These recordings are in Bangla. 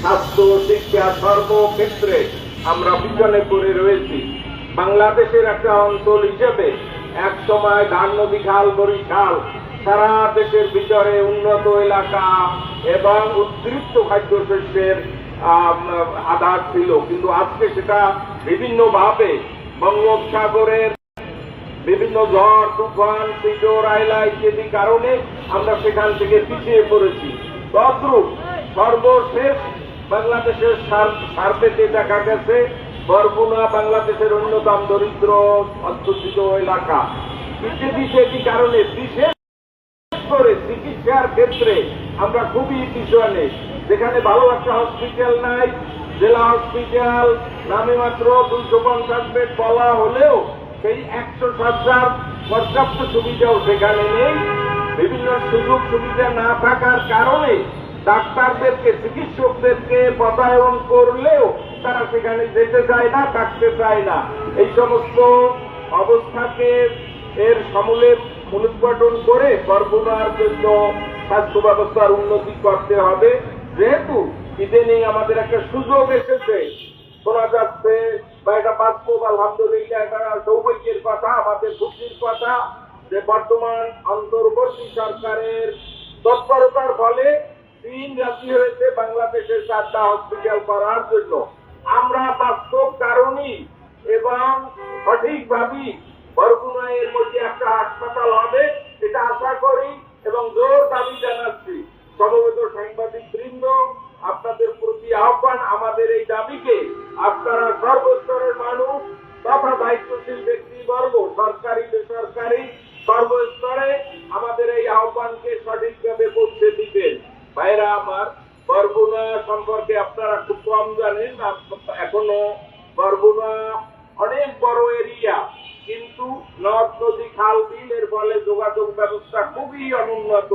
স্বাস্থ্য, শিক্ষা সর্বক্ষেত্রে আমরা পিছনে পড়ে রয়েছি। বাংলাদেশের একটা অঞ্চল হিসেবে এক সময় ধান, নদী, খাল বরিশাল সারা দেশের ভিতরে উন্নত এলাকা এবং উদ্বৃত্ত খাদ্যশস্যের আধার ছিল। কিন্তু আজকে সেটা বিভিন্নভাবে বঙ্গোপসাগরের বিভিন্ন ঝড়, তুফান সিজোর আইলা ইত্যাদি কারণে আমরা সেখান থেকে পিছিয়ে পড়েছি। তদ্রুপ সর্বশেষ বাংলাদেশের সার্ভেতে দেখা গেছে, বরগুনা বাংলাদেশের অন্যতম দরিদ্র, অধ্যুষিত এলাকা। ইত্যাদি ইত্যাদি কারণে, বিশেষ করে চিকিৎসার ক্ষেত্রে আমরা খুবই পিছনে, যেখানে ভালো একটা হসপিটাল নাই, জেলা হসপিটাল নামে মাত্র দুইশো পঞ্চাশ বেড বলা হলেও সেই একশো সজ্জার পর্যাপ্ত সুবিধাও সেখানে নেই। বিভিন্ন সুযোগ সুবিধা না থাকার কারণে ডাক্তারদেরকে, চিকিৎসকদেরকে পদায়ন করলেও তারা সেখানে যেতে চায় না, থাকতে চায় না। এই সমস্ত অবস্থাকে এর সমূলে মূলোৎপাটন করে বরগুনার জন্য স্বাস্থ্য ব্যবস্থার উন্নতি করতে হবে। যেহেতু ইদানিং আমাদের একটা সুযোগ এসেছে। শোনা যাচ্ছে, বা এটা বাস্তব, আলহামদুলিল্লাহ, এটা সৌভাগ্যের কথা, আমাদের খুশির কথা যে বর্তমান অন্তর্বর্তী সরকারের তৎপরতার ফলে চীন রাজি হয়েছে বাংলাদেশের চারটা হসপিটাল করার জন্য। আমরা বাস্তব কারণই এবং সঠিকভাবেই বরগুনা এর মধ্যে একটা হাসপাতাল হবে, এটা আশা করি এবং জোর দাবি জানাচ্ছি। সমবেত সাংবাদিক বৃন্দ আপনাদের প্রতি আহ্বান আমাদের এই দাবিকে আপনারা সর্বস্তরের মানুষ তথা দায়িত্বশীল ব্যক্তিবর্গ সরকারি, বেসরকারি, সর্বস্তরে আমাদের এই আহ্বানকে সঠিকভাবে ভাইরা আমার, বরগুনা সম্পর্কে আপনারা খুব কম জানেন এখনও বরগুনা অনেক বড় এরিয়া, কিন্তু নদ, নদী, খাল, বিল, এর ফলে যোগাযোগ ব্যবস্থা খুবই অনুন্নত,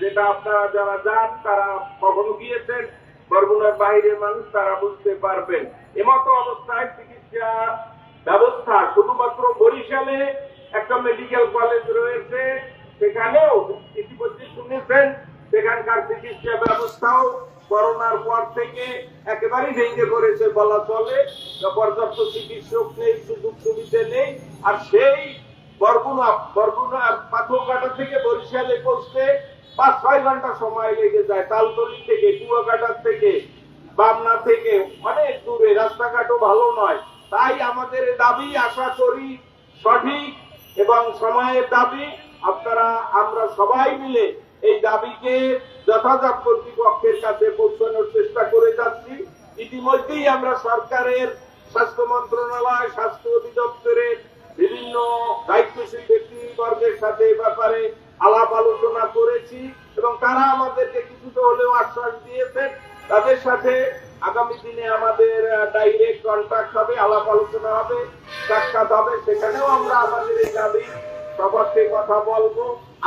যেটা আপনারা যারা যান, তারা কখনো গিয়েছেন, বরগুনার বাইরের মানুষ তারা বুঝতে পারবেন। এমতো অবস্থায় চিকিৎসা ব্যবস্থা শুধুমাত্র বরিশালে একটা মেডিকেল কলেজ রয়েছে, সেখানেও ইতিমধ্যে শুনেছেন সেখানকার চিকিৎসা ব্যবস্থাও করোনার পর থেকে একেবারেই ভেঙে পড়েছে বলা চলে। পর্যাপ্ত চিকিৎসক নেই, সুযোগ সুবিধা নেই। আর সেই বরগুনা বরগুনার পাথরঘাটা থেকে বরিশালে পৌঁছতে পাঁচ, ছয় ঘণ্টা সময় লেগে যায়। তালতলি থেকে, কুয়াকাটার থেকে, বামনা থেকে অনেক দূরে। রাস্তাঘাটও ভালো নয়। তাই আমাদের দাবি, আশা করি সঠিক এবং সময়ের দাবি। আপনারা, আমরা সবাই মিলে এই দাবিকে যথাযথ কর্তৃপক্ষের কাছে পৌঁছানোর চেষ্টা করে যাচ্ছি। ইতিমধ্যেই আমরা সরকারের স্বাস্থ্য মন্ত্রণালয়, স্বাস্থ্য অধিদপ্তরের বিভিন্ন দায়িত্বশীল ব্যক্তিবর্গের সাথে ব্যাপারে আলাপ আলোচনা করেছি এবং তারা আমাদেরকে কিছুটা হলেও আশ্বাস দিয়েছেন। তাদের সাথে আগামী দিনে আমাদের ডাইরেক্ট কন্ট্যাক্ট হবে, আলাপ আলোচনা হবে, সাক্ষাৎ হবে। সেখানেও আমরা আমাদের এই দাবি সবার কথা বলব।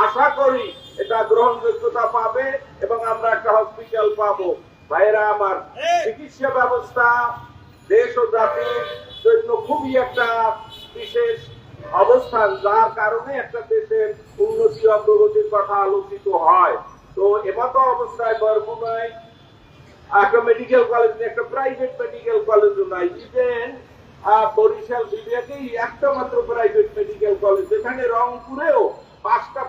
আশা করি গ্রহণযোগ্যতা পাবে এবং আমরা একটা হসপিটাল পাবো। ভাইরা আমার চিকিৎসা ব্যবস্থা দেশ ও জাতির জন্য খুবই একটা বিশেষ অবস্থান যার কারণে একটা দেশের উন্নতি অগ্রগতির কথা আলোচিত হয়। তো এমতো অবস্থায় বরগুনায় একটা মেডিকেল কলেজ নেই, একটা প্রাইভেট মেডিকেল কলেজও নাই। ইভেন বরিশাল বিভাগেই একটা মাত্র প্রাইভেট মেডিকেল কলেজ যেখানে রংপুরেও পাঁচটা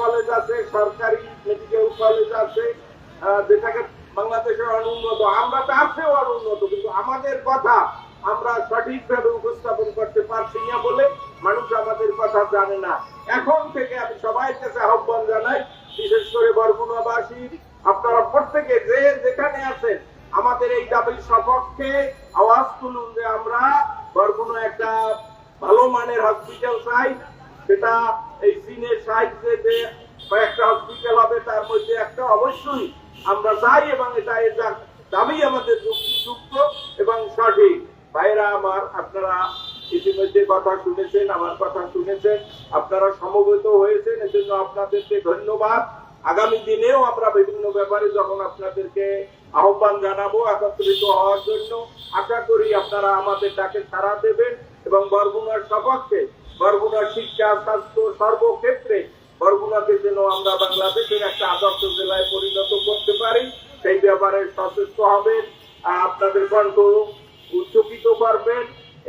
কলেজ আছে, সরকারি মেডিকেল কলেজ আছে যেটাকে বাংলাদেশের অনুন্নত। আমরা তার চেয়েও অনুন্নত, কিন্তু আমাদের কথা আমরা সঠিকভাবে উপস্থাপন করতে পারছি না বলে মানুষ আমাদের কথা জানে না। এখন থেকে আমি সবাই কাছে আহ্বান জানাই, বিশেষ করে বরগুনাবাসী, আপনারা প্রত্যেকে যে যেখানে আছেন, আমাদের এই দাবির সপক্ষে আওয়াজ তুলুন যে আমরা বরগুনা একটা ভালো মানের হসপিটাল চাই, সেটা এই চীনের সাহিত্যে যে কয়েকটা হসপিটাল হবে, তার মধ্যে একটা অবশ্যই আমরা চাই এবং এটা এটা দাবি আমাদের যুক্তিযুক্ত এবং সঠিক। ভাইরা আমার, আপনারা ইতিমধ্যে কথা শুনেছেন, আমার কথা শুনেছেন, আপনারা সমবেত হয়েছেন, এজন্য আপনাদেরকে ধন্যবাদ। আগামী দিনেও আমরা বিভিন্ন ব্যাপারে যখন আপনাদেরকে আহ্বান জানাব, একত্রিত হওয়ার জন্য আশা করি আপনারা আমাদের ডাকে সাড়া দেবেন। এবং বরগুনার সপক্ষে, বরগুনার শিক্ষা, স্বাস্থ্য সর্বক্ষেত্রে বরগুনাকে যেন আমরা বাংলাদেশের একটা আদর্শ জেলায় পরিণত করতে পারি, সেই ব্যাপারে সচেষ্ট হবেন আপনাদের কণ্ঠ উচ্চকিত করবেন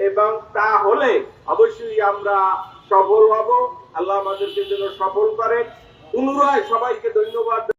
এবং তা হলে অবশ্যই আমরা সফল হব। আল্লাহ আমাদেরকে যেন সফল করেন। পুনরায় সবাইকে ধন্যবাদ।